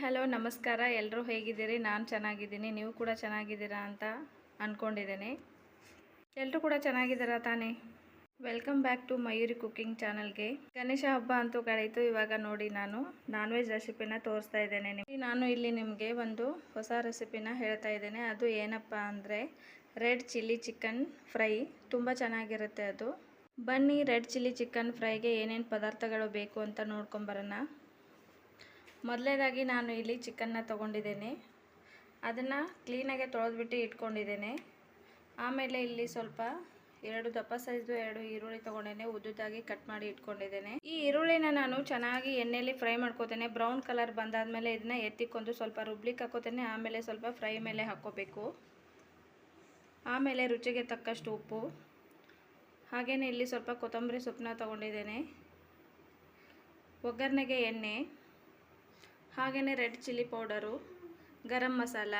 Hello, ನಮಸ್ಕಾರ. ಎಲ್ಲರೂ ಹೇಗಿದ್ದೀರಿ? ನಾನು ಚೆನ್ನಾಗಿದ್ದೀನಿ. ನೀವು ಕೂಡ ಚೆನ್ನಾಗಿದ್ದೀರಾ ಅಂತ ಅಂದ್ಕೊಂಡಿದ್ದೀನಿ ಎಲ್ಲರೂ ಕೂಡ ಚೆನ್ನಾಗಿದ್ದೀರಾ ತಾನೇ? Welcome back to Mayuri cooking ಚಾನಲ್ಗೆ ಗಣೇಶ ಹಬ್ಬ ಅಂತೂ ಕಳೀತು. ಇವಾಗ ನೋಡಿ ನಾನು ನಾನ್ ವೆಜ್ ರೆಸಿಪಿನ ತೋರಿಸ್ತಾ ಇದ್ದೇನೆ ನಾನು ಇಲ್ಲಿ ನಿಮಗೆ ಒಂದು ಹೊಸ ರೆಸಿಪಿನ ಹೇಳ್ತಾ ಇದ್ದೇನೆ. ಅದು ಏನಪ್ಪ ಅಂದರೆ ರೆಡ್ ಚಿಲ್ಲಿ ಚಿಕನ್ ಫ್ರೈ ತುಂಬ ಚೆನ್ನಾಗಿರುತ್ತೆ ಅದು. ಬನ್ನಿ ರೆಡ್ ಚಿಲ್ಲಿ ಚಿಕನ್ ಫ್ರೈಗೆ ಏನೇನು ಪದಾರ್ಥಗಳು ಬೇಕು ಅಂತ ನೋಡ್ಕೊಂಬರೋಣ ಮೊದಲನೇದಾಗಿ ನಾನು ಇಲ್ಲಿ ಚಿಕನ್ನ ತೊಗೊಂಡಿದ್ದೇನೆ. ಅದನ್ನು ಕ್ಲೀನಾಗೆ ತೊಳೆದ್ಬಿಟ್ಟು ಇಟ್ಕೊಂಡಿದ್ದೇನೆ. ಆಮೇಲೆ ಇಲ್ಲಿ ಸ್ವಲ್ಪ ಎರಡು ದಪ್ಪ ಸೈಜು ಎರಡು ಈರುಳ್ಳಿ ತೊಗೊಂಡೇನೆ ಉದ್ದುದಾಗಿ ಕಟ್ ಮಾಡಿ ಇಟ್ಕೊಂಡಿದ್ದೇನೆ. ಈ ಈರುಳ್ಳಿನ ನಾನು ಚೆನ್ನಾಗಿ ಎಣ್ಣೆಯಲ್ಲಿ ಫ್ರೈ ಮಾಡ್ಕೋತೇನೆ. ಬ್ರೌನ್ ಕಲರ್ ಬಂದಾದಮೇಲೆ ಇದನ್ನ ಎತ್ತಿಕೊಂಡು ಸ್ವಲ್ಪ ರುಬ್ಲಿಕ್ಕೆ ಹಾಕೋತೇನೆ. ಆಮೇಲೆ ಸ್ವಲ್ಪ ಫ್ರೈ ಮೇಲೆ ಹಾಕ್ಕೋಬೇಕು. ಆಮೇಲೆ ರುಚಿಗೆ ತಕ್ಕಷ್ಟು ಉಪ್ಪು. ಹಾಗೆಯೇ ಇಲ್ಲಿ ಸ್ವಲ್ಪ ಕೊತ್ತಂಬರಿ ಸೊಪ್ಪನ್ನ ತೊಗೊಂಡಿದ್ದೇನೆ. ಒಗ್ಗರಣೆಗೆ ಎಣ್ಣೆ. ಹಾಗೆಯೇ red chilli powder, garam masala,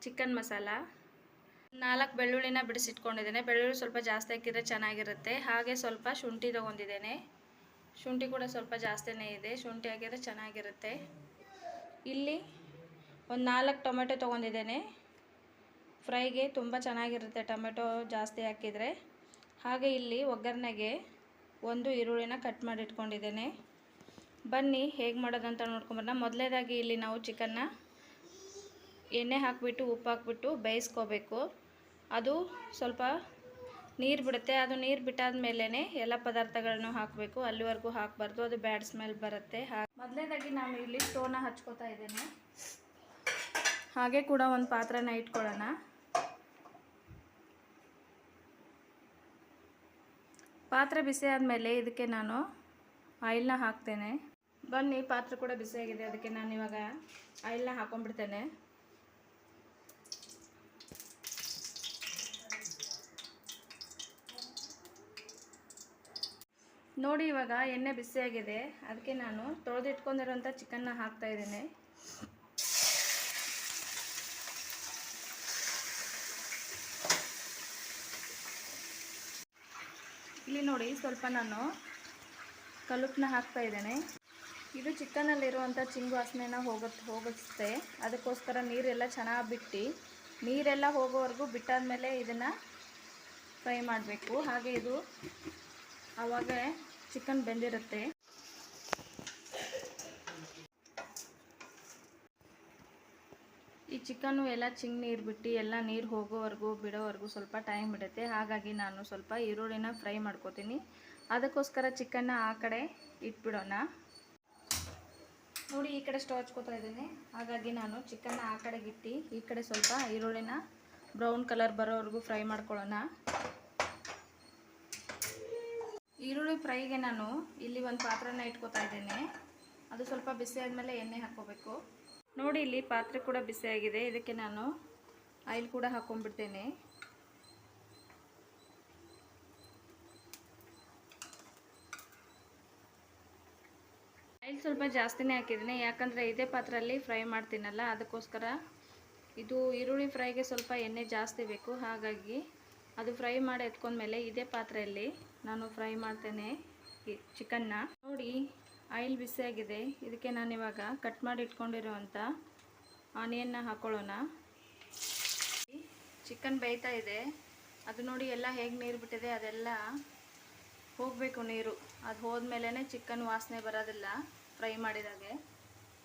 chicken masala. ನಾಲ್ಕು ಬೆಳ್ಳುಳ್ಳಿನ ಬಿಡಿಸಿಟ್ಕೊಂಡಿದ್ದೇನೆ. ಬೆಳ್ಳುಳ್ಳಿ ಸ್ವಲ್ಪ ಜಾಸ್ತಿ ಹಾಕಿದರೆ ಚೆನ್ನಾಗಿರುತ್ತೆ. ಹಾಗೆ ಸ್ವಲ್ಪ ಶುಂಠಿ ತೊಗೊಂಡಿದ್ದೇನೆ. ಶುಂಠಿ ಕೂಡ ಸ್ವಲ್ಪ ಜಾಸ್ತಿನೇ ಇದೆ. ಶುಂಠಿ ಹಾಕಿದರೆ ಚೆನ್ನಾಗಿರುತ್ತೆ. ಇಲ್ಲಿ ಒಂದು ನಾಲ್ಕು ಟೊಮೆಟೊ ತೊಗೊಂಡಿದ್ದೇನೆ. ಫ್ರೈಗೆ ತುಂಬ ಚೆನ್ನಾಗಿರುತ್ತೆ ಟೊಮೆಟೊ ಜಾಸ್ತಿ ಹಾಕಿದರೆ. ಹಾಗೆ ಇಲ್ಲಿ ಒಗ್ಗರಣೆಗೆ ಒಂದು ಈರುಳ್ಳಿನ ಕಟ್ ಮಾಡಿ ಇಟ್ಕೊಂಡಿದ್ದೇನೆ ಬನ್ನಿ, ಹೇಗೆ ಮಾಡೋದಂತ ನೋಡ್ಕೊಂಬರೋಣ. ಮೊದಲೇದಾಗಿ ಇಲ್ಲಿ ನಾವು ಚಿಕನ್ನ ಎಣ್ಣೆ ಹಾಕಿಬಿಟ್ಟು, ಉಪ್ಪು ಹಾಕ್ಬಿಟ್ಟು ಬೇಯಿಸ್ಕೋಬೇಕು. ಅದು ಸ್ವಲ್ಪ ನೀರು ಬಿಡುತ್ತೆ. ಅದು ನೀರು ಬಿಟ್ಟಾದ ಮೇಲೇ ಎಲ್ಲ ಪದಾರ್ಥಗಳನ್ನು ಹಾಕಬೇಕು. ಅಲ್ಲಿವರೆಗೂ ಹಾಕಬಾರ್ದು. ಅದು ಬ್ಯಾಡ್ ಸ್ಮೆಲ್ ಬರುತ್ತೆ. ಹಾ, ಮೊದಲೇದಾಗಿ ನಾನು ಇಲ್ಲಿ ಸ್ಟೋನ ಹಚ್ಕೋತಾ ಇದ್ದೇನೆ. ಹಾಗೆ ಕೂಡ ಒಂದು ಪಾತ್ರೆನ ಇಟ್ಕೊಳ್ಳೋಣ. ಪಾತ್ರೆ ಬಿಸಿ ಆದಮೇಲೆ ಇದಕ್ಕೆ ನಾನು ಆಯಿಲ್ನ ಹಾಕ್ತೇನೆ. ಬನ್ನಿ, ಪಾತ್ರೆ ಕೂಡ ಬಿಸಿಯಾಗಿದೆ, ಅದಕ್ಕೆ ನಾನು ಇವಾಗ ಆಯಿಲ್ನ ಹಾಕೊಂಡ್ಬಿಡ್ತೇನೆ. ನೋಡಿ, ಇವಾಗ ಎಣ್ಣೆ ಬಿಸಿಯಾಗಿದೆ, ಅದಕ್ಕೆ ನಾನು ತೊಳೆದಿಟ್ಕೊಂಡಿರೋಂಥ ಚಿಕನ್ನ ಹಾಕ್ತಾ ಇದ್ದೇನೆ. ಇಲ್ಲಿ ನೋಡಿ, ಸ್ವಲ್ಪ ನಾನು ಕಲುಪನ್ನ ಹಾಕ್ತಾ ಇದ್ದೇನೆ. ಇದು ಚಿಕನಲ್ಲಿರುವಂಥ ಚಿಂಗು ವಾಸನೆನ ಹೋಗುತ್ತೆ ಅದಕ್ಕೋಸ್ಕರ ನೀರೆಲ್ಲ ಚೆನ್ನಾಗಿ ಬಿಟ್ಟು. ನೀರೆಲ್ಲ ಹೋಗೋವರೆಗೂ ಬಿಟ್ಟಾದಮೇಲೆ ಇದನ್ನು ಫ್ರೈ ಮಾಡಬೇಕು. ಹಾಗೆ ಇದು ಆವಾಗ ಚಿಕನ್ ಬೆಂದಿರುತ್ತೆ. ಈ ಚಿಕನ್ನು ಎಲ್ಲ ಚಿಂಗ್ ನೀರು ಬಿಟ್ಟು, ಎಲ್ಲ ನೀರು ಹೋಗೋವರೆಗೂ ಬಿಡೋವರೆಗೂ ಸ್ವಲ್ಪ ಟೈಮ್ ಬಿಡುತ್ತೆ ಹಾಗಾಗಿ ನಾನು ಸ್ವಲ್ಪ ಈರುಳ್ಳಿನ ಫ್ರೈ ಮಾಡ್ಕೋತೀನಿ. ಅದಕ್ಕೋಸ್ಕರ ಚಿಕನ್ನ ಆ ಕಡೆ ಇಟ್ಬಿಡೋಣ. ನೋಡಿ, ಈ ಕಡೆ ಸ್ಟವ್ ಹಚ್ಕೋತಾ ಇದ್ದೀನಿ. ಹಾಗಾಗಿ ನಾನು ಚಿಕನ್ನ ಆ ಕಡೆಗೆ ಇಟ್ಟು, ಈ ಕಡೆ ಸ್ವಲ್ಪ ಈರುಳ್ಳಿನ ಬ್ರೌನ್ ಕಲರ್ ಬರೋವರೆಗೂ ಫ್ರೈ ಮಾಡ್ಕೊಳ್ಳೋಣ. ಈರುಳ್ಳಿ ಫ್ರೈಗೆ ನಾನು ಇಲ್ಲಿ ಒಂದು ಪಾತ್ರೆನ ಇಟ್ಕೋತಾ ಇದ್ದೇನೆ. ಅದು ಸ್ವಲ್ಪ ಬಿಸಿ ಆದಮೇಲೆ ಎಣ್ಣೆ ಹಾಕ್ಕೋಬೇಕು. ನೋಡಿ, ಇಲ್ಲಿ ಪಾತ್ರೆ ಕೂಡ ಬಿಸಿಯಾಗಿದೆ. ಇದಕ್ಕೆ ನಾನು ಆಯಿಲ್ ಕೂಡ ಹಾಕ್ಕೊಂಡ್ಬಿಡ್ತೇನೆ ಆಯಿಲ್ ಸ್ವಲ್ಪ ಜಾಸ್ತಿನೇ ಹಾಕಿದ್ದೀನಿ. ಯಾಕಂದರೆ ಇದೇ ಪಾತ್ರೆಯಲ್ಲಿ ಫ್ರೈ ಮಾಡ್ತೀನಲ್ಲ, ಅದಕ್ಕೋಸ್ಕರ ಇದು ಈರುಳ್ಳಿ ಫ್ರೈಗೆ ಸ್ವಲ್ಪ ಎಣ್ಣೆ ಜಾಸ್ತಿ ಬೇಕು. ಹಾಗಾಗಿ ಅದು ಫ್ರೈ ಮಾಡಿ ಎತ್ಕೊಂಡ್ಮೇಲೆ ಇದೇ ಪಾತ್ರೆಯಲ್ಲಿ ನಾನು ಫ್ರೈ ಮಾಡ್ತೇನೆ ಚಿಕನ್ನ. ನೋಡಿ, ಆಯಿಲ್ ಬಿಸಿಯಾಗಿದೆ. ಇದಕ್ಕೆ ನಾನು ಇವಾಗ ಕಟ್ ಮಾಡಿ ಇಟ್ಕೊಂಡಿರುವಂಥ ಆನಿಯನ್ನ ಹಾಕೊಳ್ಳೋಣ. ಚಿಕನ್ ಬೇಯ್ತಾ ಇದೆ. ಅದು ನೋಡಿ ಎಲ್ಲ ಹೇಗೆ ನೀರು ಬಿಟ್ಟಿದೆ, ಅದೆಲ್ಲ ಹೋಗಬೇಕು ನೀರು. ಅದು ಹೋದ್ಮೇಲೆ ಚಿಕನ್ ವಾಸನೆ ಬರೋದಿಲ್ಲ. ಫ್ರೈ ಮಾಡಿದಾಗೆ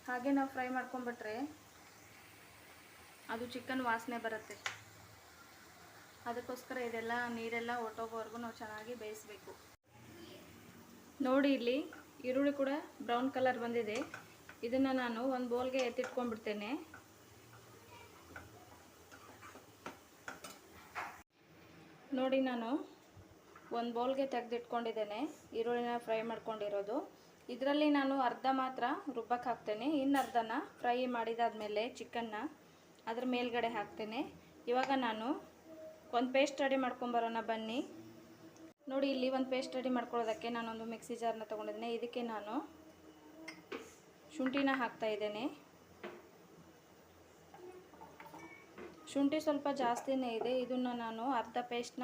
ಹಾಗೆ. ನಾವು ಫ್ರೈ ಮಾಡ್ಕೊಂಬಿಟ್ರೆ ಅದು ಚಿಕನ್ ವಾಸನೆ ಬರುತ್ತೆ. ಅದಕ್ಕೋಸ್ಕರ ಇದೆಲ್ಲ ನೀರೆಲ್ಲ ಹೊಟ್ಟೋಗೋವರೆಗೂ ನಾವು ಚೆನ್ನಾಗಿ ಬೇಯಿಸಬೇಕು. ನೋಡಿ ಇಲ್ಲಿ ಈರುಳ್ಳಿ ಕೂಡ ಬ್ರೌನ್ ಕಲರ್ ಬಂದಿದೆ. ಇದನ್ನು ನಾನು ಒಂದು ಬೌಲ್ಗೆ ಎತ್ತಿಟ್ಕೊಂಡ್ಬಿಡ್ತೇನೆ. ನೋಡಿ ನಾನು ಒಂದು ಬೌಲ್ಗೆ ತೆಗೆದಿಟ್ಕೊಂಡಿದ್ದೇನೆ. ಈರುಳ್ಳಿನ ಫ್ರೈ ಮಾಡ್ಕೊಂಡಿರೋದು. ಇದರಲ್ಲಿ ನಾನು ಅರ್ಧ ಮಾತ್ರ ರುಬ್ಬಕ್ಕೆ ಹಾಕ್ತೇನೆ. ಇನ್ನು ಅರ್ಧನ ಫ್ರೈ ಮಾಡಿದಾದ್ಮೇಲೆ ಚಿಕನ್ನ ಅದ್ರ ಮೇಲ್ಗಡೆ ಹಾಕ್ತೇನೆ. ಇವಾಗ ನಾನು ಒಂದು ಪೇಸ್ಟ್ ರೆಡಿ ಮಾಡ್ಕೊಂಬರೋಣ ಬನ್ನಿ. ನೋಡಿ, ಇಲ್ಲಿ ಒಂದು ಪೇಸ್ಟ್ ರೆಡಿ ಮಾಡ್ಕೊಳ್ಳೋದಕ್ಕೆ ನಾನೊಂದು ಮಿಕ್ಸಿ ಜಾರ್ನ ತೊಗೊಂಡಿದ್ದೇನೆ ಇದಕ್ಕೆ ನಾನು ಶುಂಠಿನ ಹಾಕ್ತಾ ಇದ್ದೇನೆ. ಶುಂಠಿ ಸ್ವಲ್ಪ ಜಾಸ್ತಿನೇ ಇದೆ. ಇದನ್ನು ನಾನು ಅರ್ಧ ಪೇಸ್ಟ್ನ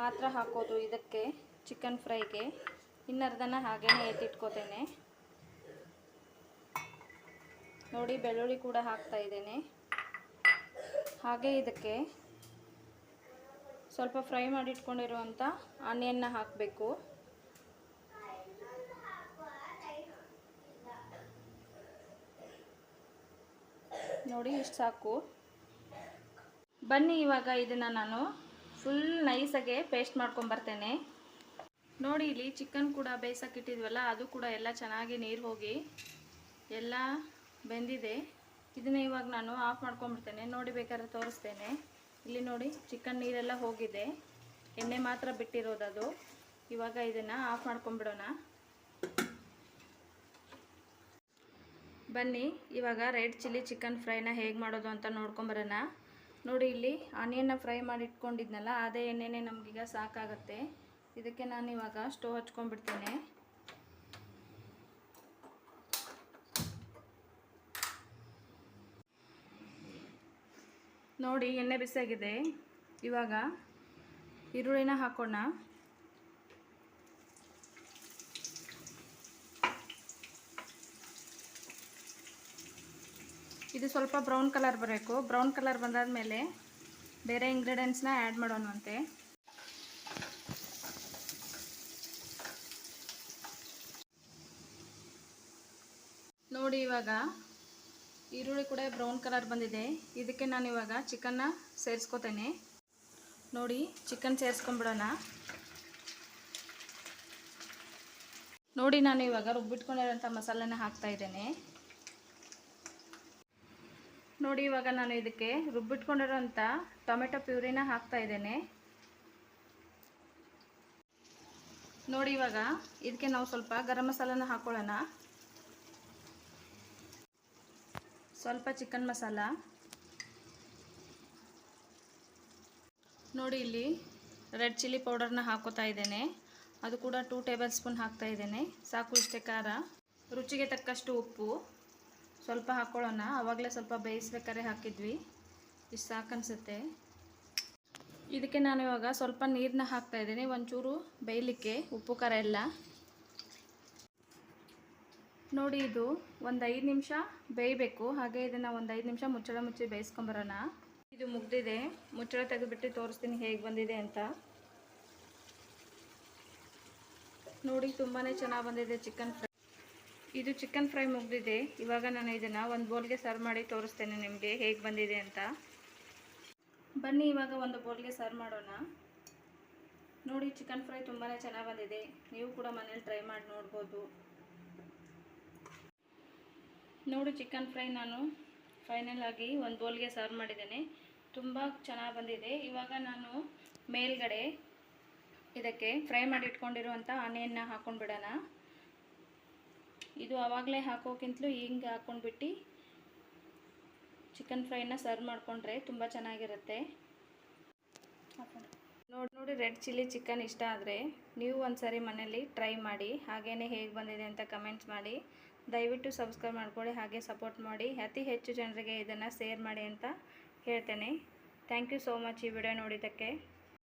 ಮಾತ್ರ ಹಾಕೋದು ಇದಕ್ಕೆ, ಚಿಕನ್ ಫ್ರೈಗೆ. ಇನ್ನರ್ಧನ ಹಾಗೇ ಎತ್ತಿಟ್ಕೋತೇನೆ. ನೋಡಿ, ಬೆಳ್ಳುಳ್ಳಿ ಕೂಡ ಹಾಕ್ತಾ ಇದ್ದೇನೆ. ಹಾಗೆ ಇದಕ್ಕೆ ಸ್ವಲ್ಪ ಫ್ರೈ ಮಾಡಿಟ್ಕೊಂಡಿರುವಂಥ ಆನಿಯನ್ನ ಹಾಕಬೇಕು. ನೋಡಿ, ಇಷ್ಟು ಸಾಕು. ಬನ್ನಿ, ಇವಾಗ ಇದನ್ನು ನಾನು ಫುಲ್ ನೈಸಾಗೆ ಪೇಸ್ಟ್ ಮಾಡ್ಕೊಂಬರ್ತೇನೆ ನೋಡಿ ಇಲ್ಲಿ ಚಿಕನ್ ಕೂಡ ಬೇಯಿಸೋಕ್ಕಿಟ್ಟಿದ್ವಲ್ಲ, ಅದು ಕೂಡ ಎಲ್ಲ ಚೆನ್ನಾಗಿ ನೀರು ಹೋಗಿ ಎಲ್ಲ ಬೆಂದಿದೆ. ಇದನ್ನ ಇವಾಗ ನಾನು ಆಫ್ ಮಾಡ್ಕೊಂಬಿಡ್ತೇನೆ ನೋಡಿ ಬೇಕಾದ್ರೆ ತೋರಿಸ್ತೇನೆ. ಇಲ್ಲಿ ನೋಡಿ ಚಿಕನ್ ನೀರೆಲ್ಲ ಹೋಗಿದೆ. ಎಣ್ಣೆ ಮಾತ್ರ ಬಿಟ್ಟಿರೋದದು ಇವಾಗ ಇದನ್ನು ಆಫ್ ಮಾಡ್ಕೊಂಬಿಡೋಣ ಬನ್ನಿ, ಇವಾಗ ರೆಡ್ ಚಿಲ್ಲಿ ಚಿಕನ್ ಫ್ರೈನ ಹೇಗೆ ಮಾಡೋದು ಅಂತ ನೋಡ್ಕೊಂಬರೋಣ. ನೋಡಿ ಇಲ್ಲಿ ಆನಿಯನ್ನ ಫ್ರೈ ಮಾಡಿ ಇಟ್ಕೊಂಡಿದ್ನಲ್ಲ ಅದೇ ಎಣ್ಣೆನೇ ನಮಗೀಗ ಸಾಕಾಗತ್ತೆ. ಇದಕ್ಕೆ ನಾನು ಇವಾಗ ಸ್ಟೋವ್ ಹಚ್ಕೊಂಡ್ಬಿಡ್ತೀನಿ. ನೋಡಿ, ಎಣ್ಣೆ ಬಿಸಿಯಾಗಿದೆ. ಇವಾಗ ಈರುಳ್ಳಿನ ಹಾಕೋಣ. ಇದು ಸ್ವಲ್ಪ ಬ್ರೌನ್ ಕಲರ್ ಬರಬೇಕು. ಬ್ರೌನ್ ಕಲರ್ ಬಂದಾದ ಮೇಲೆ ಬೇರೆ ಇಂಗ್ರೀಡಿಯೆಂಟ್ಸ್ನ ಆ್ಯಡ್ ಮಾಡೋಣಂತೆ. ನೋಡಿ ಇವಾಗ ಈರುಳ್ಳಿ ಕೂಡ ಬ್ರೌನ್ ಕಲರ್ ಬಂದಿದೆ. ಇದಕ್ಕೆ ನಾನು ಇವಾಗ ಚಿಕನ್ನ ಸೇರಿಸ್ಕೋತೇನೆ. ನೋಡಿ ಚಿಕನ್ ಸೇರಿಸ್ಕೊಂಬಿಡೋಣ ನೋಡಿ, ನಾನು ಇವಾಗ ರುಬ್ಬಿಟ್ಕೊಂಡಿರೋಂಥ ಮಸಾಲೆನ ಹಾಕ್ತಾ ಇದ್ದೇನೆ. ನೋಡಿ, ಇವಾಗ ನಾನು ಇದಕ್ಕೆ ರುಬ್ಬಿಟ್ಕೊಂಡಿರೋಂಥ ಟೊಮೆಟೊ ಪ್ಯೂರಿನ ಹಾಕ್ತಾ ಇದ್ದೇನೆ. ನೋಡಿ, ಇವಾಗ ಇದಕ್ಕೆ ನಾವು ಸ್ವಲ್ಪ ಗರಂ ಮಸಾಲನ ಹಾಕೊಳ್ಳೋಣ. ಸ್ವಲ್ಪ ಚಿಕನ್ ಮಸಾಲ ನೋಡಿ ಇಲ್ಲಿ ರೆಡ್ ಚಿಲ್ಲಿ ಪೌಡರ್ನ ಹಾಕೋತಾ ಇದ್ದೇನೆ. ಅದು ಕೂಡ ಟೂ ಟೇಬಲ್ ಸ್ಪೂನ್ ಹಾಕ್ತಾ ಇದ್ದೇನೆ. ಸಾಕು ಇಷ್ಟೇ ಖಾರ. ರುಚಿಗೆ ತಕ್ಕಷ್ಟು ಉಪ್ಪು. ಸ್ವಲ್ಪ ಹಾಕ್ಕೊಳ್ಳೋಣ ಆವಾಗಲೇ ಸ್ವಲ್ಪ ಬೇಯಿಸ್ಬೇಕಾದ್ರೆ ಹಾಕಿದ್ವಿ. ಇಷ್ಟು ಸಾಕು ಅನಿಸುತ್ತೆ. ಇದಕ್ಕೆ ನಾನು ಇವಾಗ ಸ್ವಲ್ಪ ನೀರನ್ನ ಹಾಕ್ತಾ ಇದ್ದೀನಿ. ಒಂಚೂರು ಬೇಯಲಿಕ್ಕೆ ಉಪ್ಪು ಖಾರ ಎಲ್ಲ. ನೋಡಿ ಇದು ಒಂದು ಐದು ನಿಮಿಷ ಬೇಯಬೇಕು. ಹಾಗೆ ಇದನ್ನು ಒಂದು ಐದು ನಿಮಿಷ ಮುಚ್ಚಳ ಮುಚ್ಚಿ ಬೇಯಿಸ್ಕೊಂಬರೋಣ. ಇದು ಮುಗ್ದಿದೆ. ಮುಚ್ಚಳ ತೆಗೆದುಬಿಟ್ಟು ತೋರಿಸ್ತೀನಿ ಹೇಗೆ ಬಂದಿದೆ ಅಂತ. ನೋಡಿ ತುಂಬಾ ಚೆನ್ನಾಗಿ ಬಂದಿದೆ ಚಿಕನ್ ಫ್ರೈ. ಇದು ಚಿಕನ್ ಫ್ರೈ ಮುಗ್ದಿದೆ. ಇವಾಗ ನಾನು ಇದನ್ನು ಒಂದು ಬೋಲ್ಗೆ ಸರ್ವ್ ಮಾಡಿ ತೋರಿಸ್ತೇನೆ ನಿಮಗೆ ಹೇಗೆ ಬಂದಿದೆ ಅಂತ. ಬನ್ನಿ, ಇವಾಗ ಒಂದು ಬೋಲ್ಗೆ ಸರ್ವ್ ಮಾಡೋಣ. ನೋಡಿ ಚಿಕನ್ ಫ್ರೈ ತುಂಬಾ ಚೆನ್ನಾಗಿ ಬಂದಿದೆ. ನೀವು ಕೂಡ ಮನೇಲಿ ಟ್ರೈ ಮಾಡಿ ನೋಡ್ಬೋದು. ನೋಡಿ ಚಿಕನ್ ಫ್ರೈ ನಾನು ಫೈನಲ್ ಆಗಿ ಒಂದು ಬೋಲ್ಗೆ ಸರ್ವ್ ಮಾಡಿದ್ದೇನೆ. ತುಂಬ ಚೆನ್ನಾಗಿ ಬಂದಿದೆ. ಇವಾಗ ನಾನು ಮೇಲ್ಗಡೆ ಇದಕ್ಕೆ ಫ್ರೈ ಮಾಡಿ ಇಟ್ಕೊಂಡಿರುವಂಥ ಆನೆಯನ್ನು ಹಾಕೊಂಡು ಬಿಡೋಣ. ಇದು ಆವಾಗಲೇ ಹಾಕೋಕ್ಕಿಂತಲೂ ಹಿಂಗೆ ಹಾಕ್ಕೊಂಡ್ಬಿಟ್ಟು ಚಿಕನ್ ಫ್ರೈನ ಸರ್ವ್ ಮಾಡಿಕೊಂಡ್ರೆ ತುಂಬ ಚೆನ್ನಾಗಿರುತ್ತೆ. ನೋಡಿ ನೋಡಿ ರೆಡ್ ಚಿಲ್ಲಿ ಚಿಕನ್ ಇಷ್ಟ ಆದರೆ ನೀವು ಒಂದು ಸರಿ ಮನೇಲಿ ಟ್ರೈ ಮಾಡಿ ಹಾಗೇ ಹೇಗೆ ಬಂದಿದೆ ಅಂತ ಕಮೆಂಟ್ಸ್ ಮಾಡಿ. ದಯವಿಟ್ಟು ಸಬ್ಸ್ಕ್ರೈಬ್ ಮಾಡ್ಕೊಳ್ಳಿ ಹಾಗೆ ಸಪೋರ್ಟ್ ಮಾಡಿ. ಅತಿ ಹೆಚ್ಚು ಜನರಿಗೆ ಇದನ್ನು ಶೇರ್ ಮಾಡಿ ಅಂತ ಹೇಳ್ತೇನೆ. ಥ್ಯಾಂಕ್ ಯು ಸೋ ಮಚ್ ಈ ವಿಡಿಯೋ ನೋಡಿದ್ದಕ್ಕೆ.